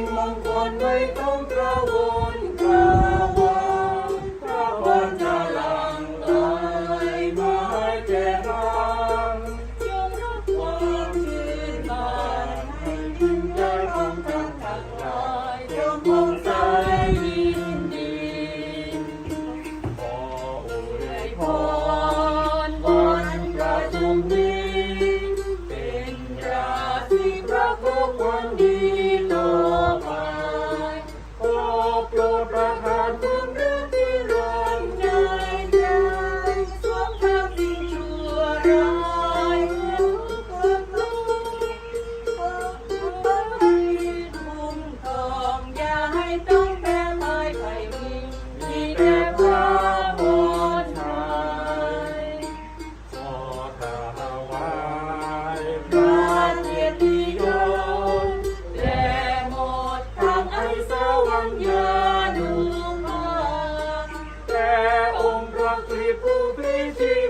งมงคลไม่ต้องพระวง upload 对，不对劲。